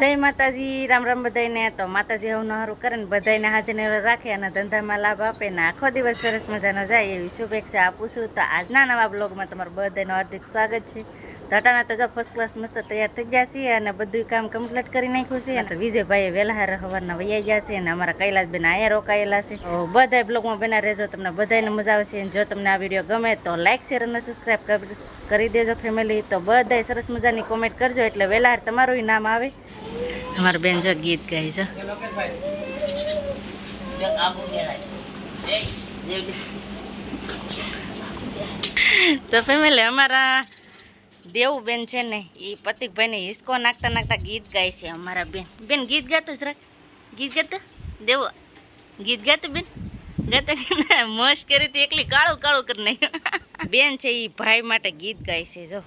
જય માતાજી, રામ રામ બધાયને. તો માતાજી એવું નહારું કરે ને બધાયને હાજર ને રાખે અને ધંધામાં લાભ આપે ને આખો દિવસ સરસ મજાનો જાય એવી શુભેચ્છા આપું છું. તો આજના નવા બ્લોગમાં તમારું બધાનું હાર્દિક સ્વાગત છે. ધટાણા તો જો ફર્સ્ટ ક્લાસ મસ્ત તૈયાર થઈ ગયા છીએ અને બધું કામ કમ્પ્લીટ કરી નાખ્યું છે. અને વિજયભાઈએ વહેલા હાર સવારના વૈયા ગયા છે અને અમારા કૈલાસબેન અહીંયા રોકાયેલા છે. બધા બ્લોગમાં બના રહેજો, તમને બધાને મજા આવશે. અને જો તમને આ વીડિયો ગમે તો લાઇક શેર અને સબસ્ક્રાઈબ કરી દેજો ફેમિલી તો બધાય સરસ મજાની કોમેન્ટ કરજો એટલે વહેલા તમારું નામ આવે. અમારા બેન જો ગીત ગાય છે. તો ફેમિલી અમારા દેવું બેન છે ને એ પતિકભાઈને હિસકો નાખતા નાખતા ગીત ગાય છે અમારા બેન. બેન, ગીત ગાતો જ રાખ. ગીત ગાતો? દેવ, ગીત ગાતું બેન? ગાતા મોશ કરી હતી, એકલી કાળું કાળું કરી નાખ્યું. બેન છે એ ભાઈ માટે ગીત ગાય છે, જો.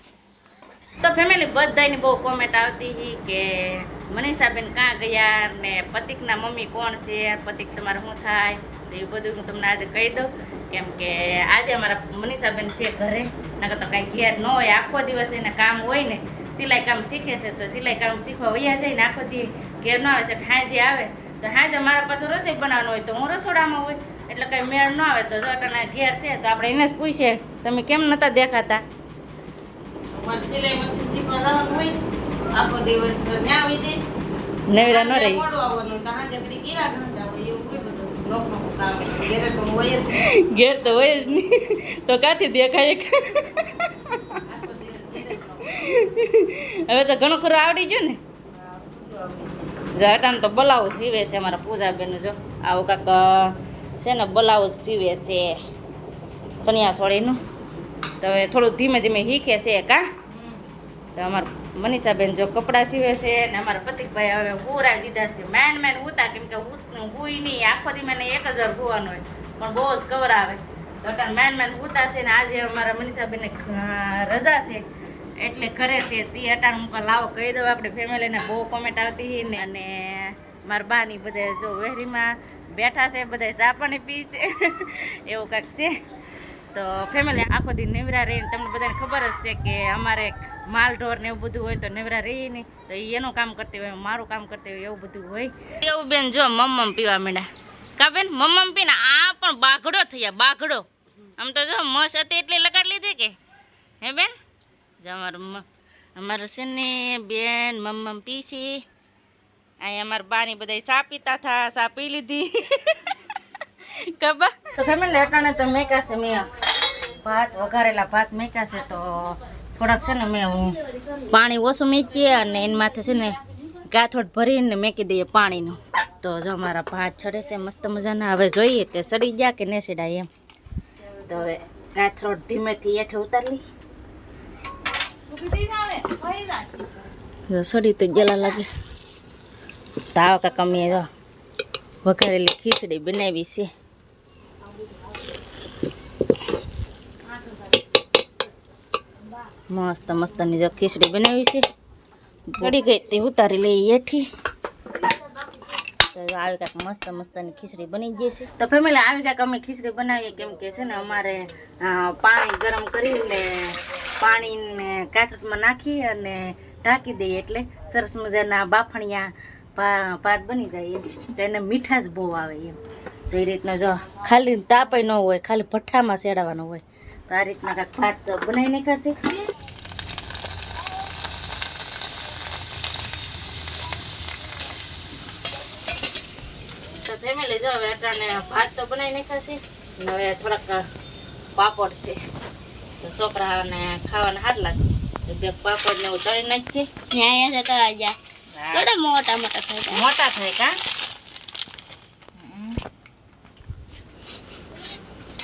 તો ફેમિલી બધાની બહુ કોમેન્ટ આવતી હતી કે, મનીષાબેન કાં ગયા ને, પતિકના મમ્મી કોણ છે, પતિક તમારે શું થાય? તો એ બધું હું તમને આજે કહી દઉં. કેમ કે આજે અમારા મનીષાબેન છે ઘરે. નકર તો કાંઈ ઘેર ન હોય. આખો દિવસ એને કામ હોય ને સિલાઈ કામ શીખે છે તો સિલાઈ કામ શીખવા વૈયા જાય ને આખો દી ઘેર ન આવે છે હાંજે આવે. તો હાંજે મારા પાસે રસોઈ બનાવવાનું હોય તો હું રસોડામાં હોય એટલે કંઈ મેળ ન આવે. તો જો અટાણા ઘેર છે તો આપણે એને જ પૂછીએ તમે કેમ નહોતા દેખાતા? સિલાઈ મશીન શીખવા જવાનું હોય આખો દિવસ ન્યા આવી જાય. નવરા ન રહી. આવવાનું તો હાંજે ઘડી ગિરાક નતા હોય. ઘેરે તો હોય જ નહીં. તો કાથી દેખાય. હવે તો ઘણું ખરું આવડી ગયું ને. હટાને તો બ્લાઉઝ સીવે છે અમારા પૂજાબેન જો. આવું કાંક છે ને બ્લાઉઝ સીવે છે ચણિયા સોળીનું તો હવે થોડું ધીમે ધીમે શીખે છે કા? તો અમારા મનીષાબેન જો કપડાં સીવે છે ને અમારા પતિકભાઈ હવે હુરાવી દીધા છે. મેન મેન હુતા કેમ કે હુઈ નહીં. આખો દી મને એક જ વાર હુવાનું હોય. પણ બહુ જ કવર આવે તો અટાણે મેન મેન હુતા છે ને આજે અમારા મનીષાબેનને રજા છે. એટલે ઘરે છે. તે અટાણ મૂકવા લાવો કહી દઉં આપણે ફેમિલીને. બહુ કોમેન્ટ આવતી ને. અને મારા બાની બધા જો વહેરીમાં બેઠા છે બધા ચા પાણી પી છે. એવું કાંઈક છે. તો ફેમિલી આખો દી નેવરા રહીને તમને બધાને ખબર જ છે કે અમારે માલ ઢોર ને એવું બધું હોય તો નેવરા રહી નહીં તો એનું કામ કરતી હોય, મારું કામ કરતી હોય એવું બધું હોય. એવું બેન જો મમ્મમ પીવા માંડ્યા. કા બેન મમ્મમ પીને આ પણ બાઘડો થયા, બાઘડો. આમ તો જો મસ હતી એટલી લગાડી લીધી કે. હે બેન? જો અમારું અમારું છે ને બેન મમ્મમ પીસી. અહીંયા અમારા બાની બધા સા પીતા થા, સા પી લીધી. કબા તો ફેમિલી અટાણે તો મેકા છે મેં. ભાત વઘારેલા ભાત મેકા છે તો થોડાક છે ને મેં હું પાણી ઓછું મેકીએ અને એના માથે છે ને ગાંઠોડ ભરીને મેકી દઈએ પાણીનું. તો જો મારા ભાત ચડે છે, મસ્ત મજાના. હવે જોઈએ કે સડી ગયા કે નહીં સડાય એમ. તો હવે ગાંઠોડ ધીમેથી હેઠે ઉતારી જો સડી તો ગેલા લાગે. તાવ કાકા મેં જો. વઘારેલી ખીચડી બનાવી છે. મસ્ત, મસ્તની જો ખીચડી બનાવી છે. ચડી ગઈ તે ઉતારી લઈ હેઠી. તો આવી કાંઈક મસ્ત, મસ્તની ખીચડી બની ગઈ છે. તો ફેમિલી આવી કાંઈક અમે ખીચડી બનાવીએ કેમ કે છે ને અમારે પાણી ગરમ કરીને, પાણીને કાચટમાં નાખી અને ઢાંકી દઈએ એટલે સરસ મજાના બાફણિયા ભાત બની જાય તો એને મીઠાશ બહુ આવે એમ. તો એ રીતના જો ખાલી તાપય ન હોય, ખાલી ભઠ્ઠામાં સેડાવાનો હોય. તો આ રીતના કાંઈક ભાત બનાવી નાખાશે ફેમિલી જો હવે અટાણે ભાત તો બનાવી નાખાશે ને હવે થોડાક પાપડ છે. તો છોકરાને ખાવાના હાથ લાગે. તો બે પાપડ ને એવું તળી નાખીએ ન્યાય છે તળા જાય થોડા મોટા મોટા થઈ જાય. મોટા થાય કા?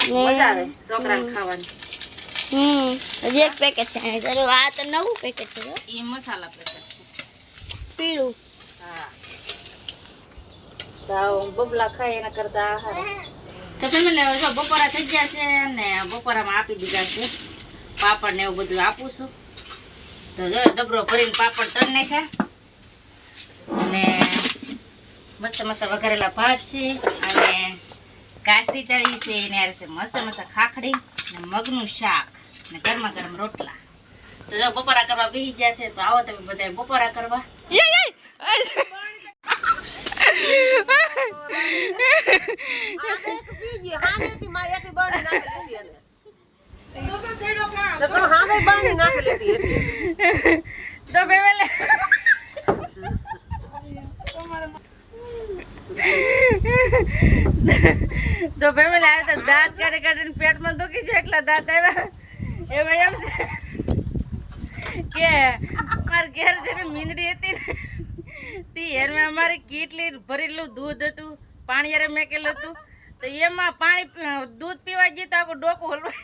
મજા આવે છોકરાને ખાવાની. હમ. હજી એક પેકેટ છે. અહીં તારું આ તો નવું પેકેટ છે હો. એ મસાલા પેકેટ છે. પીળું. હા. તો આવું બબલા ખાય એના કરતા આહાર. તો ફેમિલી, હવે જો બપોરા થઈ ગયા છે ને બપોરામાં આપી દીધા છે. પાપડ ને એવું બધું આપું છું. તો જો, ડબરો ભરીને પાપડ ત્રણ નાખ્યા. અને મસ્ત મસ્ત વઘારેલા ભાત છે અને કાસરી તળી છે, એને છે મસ્ત મસ્ત ખાખડી ને મગનું શાક ને ગરમા ગરમ રોટલા. તો જો, બપોરા કરવા બેસી ગયા છે, તો આવો તમે બધા બપોરા કરવા. તો ફેમિલી આવે તો દાંત કાઢી કાઢીને પેટમાં દુખી છે એટલા દાંત આવ્યા. એમાં એમ છે કે મારા ઘેર છે ને મીંદડી હતી ને, તી એમાં અમારે કેટલી ભરેલું દૂધ હતું. પાણી યારે મેકેલું હતું તો એમાં પાણી પી- દૂધ પીવા જઈએ તો આખું ડોકું હલવાય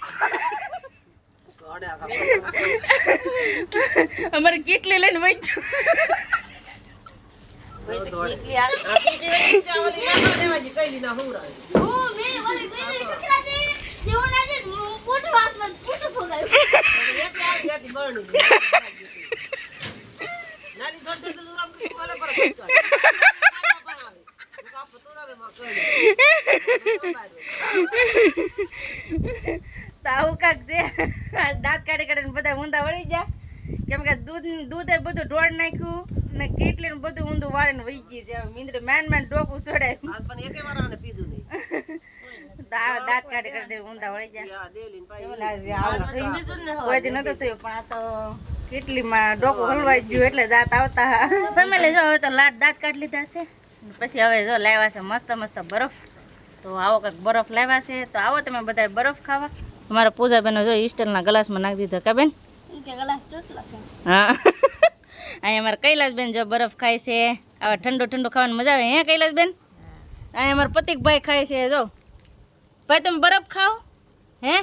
અમારે કેટલી લઈને વચ્ચું કેટલી આવી હું મેં ઓલી બીજી શીખડાતી, જેવું ના છે, હું પૂઠું હાથમાં પૂઠું ફોગાવ્યું. તો આવું કાંક છે દાંત કાઢી કાઢીને બધા ઊંધા વળી ગયા. કેમ કે દૂધ દૂધે બધું ઢોળ નાખ્યું ને કેટલી બધું ઊંધું વાળીને વહી ગઈ છે. હવે મેન મેન ડોકું ચડાય. દાંત કાઢી કાઢી ઊંધા વળી ગયા. નતું થયું પણ આ તો કેટલીમાં ડોકું હલવાઈ ગયું એટલે દાંત આવતા. ફેમિલી જો હવે તો લાટ દાંત કાઢી લીધા છે. પછી હવે જો લાવ્યા છે મસ્ત મસ્ત બરફ. તો આવો કંઈક બરફ લાવ્યા છે. તો આવો તમે બધા બરફ ખાવા. અમારા પૂજાબેનો જો સ્ટીલના ગ્લાસમાં નાખી દીધો કા બેન? ગ્લાસ હા. અહીંયા અમારા કૈલાસબેન જો બરફ ખાય છે. આવા ઠંડો ઠંડુ ખાવાની મજા આવે. હે કૈલાસબેન? અહીંયા અમારા પતિકભાઈ ખાય છે જો. ભાઈ તમે બરફ ખાઓ? હે?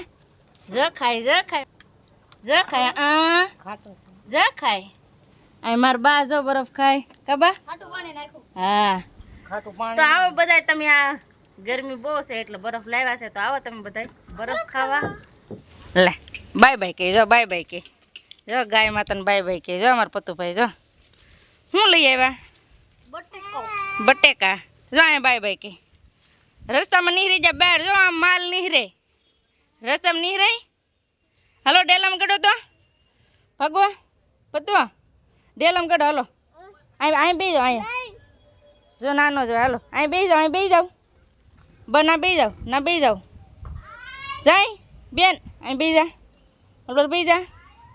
જ ખાય જ ખાય. જ ખાય આ જ ખાય. અહીં મારા બા જો બરફ ખાય. કબા. હા. તો આવો બધા તમે આ ગરમી બહુ છે એટલે બરફ લાવ્યા છે તો આવો તમે બધા બરફ ખાવા. લે બાય બાય કે જો બાય બાય કે જો ગાય માતાને બાય બાય કે જો અમારા પતુભાઈ જો. શું લઈ આવ્યા? બટેકો. બટેકા. જો અહીંયા બાય બાય કે રસ્તામાં નીહરી જા બહાર જો આમ માલ નીહરે. રસ્તામાં નીહરાય હાલો ડેલામ કાઢો તો? ભગવો પતવો ડેલામ કાઢો હાલો. અહીં અહીં બે જાઓ અહીંયા જો નાનો જો હાલો. અહીં બે જાઓ અહીં બે જાઓ. બ ના બે જાઓ ના બે જાઓ. જાય બેન અહીં બે જા. ઓલો બેસી જા.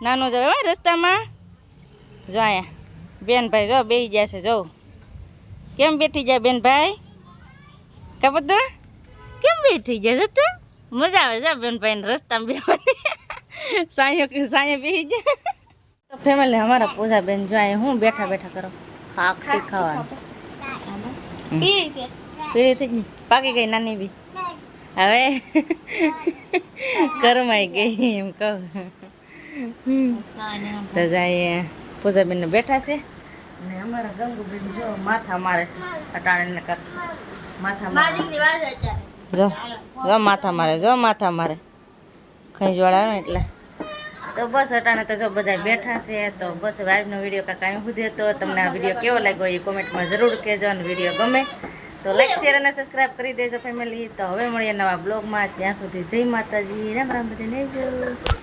નાનો જાવ હો રસ્તામાં. જો અહીંયા બેન ભાઈ જો બેસી ગયા છે જો. કેમ બેઠી જાય બેનભાઈ? કા બધું કેમ બેઠી ગયા છે તું? મજા આવે છે બેનભાઈને ભાઈ રસ્તામાં બેવાની સાંયો સાંયો બેસી જાય તો ફેમિલી અમારા પૂજા બેન જો અહીંયા હું બેઠા બેઠા કરો. ખાખરી ખાવાનું. પીળી થઈ ગઈ. પાકી ગઈ નાની બી. હવે કરમાઈ ગઈ એમ કહું. તો જાય પૂજાબેન બેઠા છે. ને અમારા ગંગુબેન જો માથા મારે છે અટાણે કાક માથા મારે. જો જો માથા મારે જો માથા મારે. ખંજવાળા ને એટલે. તો બસ અટાણે તો જો બધા બેઠા છે તો બસ વાઈફનો વીડિયો કાંઈ કાંઈ સુધી હતો. તમને આ વીડિયો કેવો લાગ્યો એ કોમેન્ટમાં જરૂર કહેજો અને વીડિયો ગમે. તો લાઈક શેર અને સબસ્ક્રાઈબ કરી દેજો ફેમિલી તો હવે મળીએ નવા બ્લોગમાં ત્યાં સુધી જય માતાજી. રામ રામ નહીં જય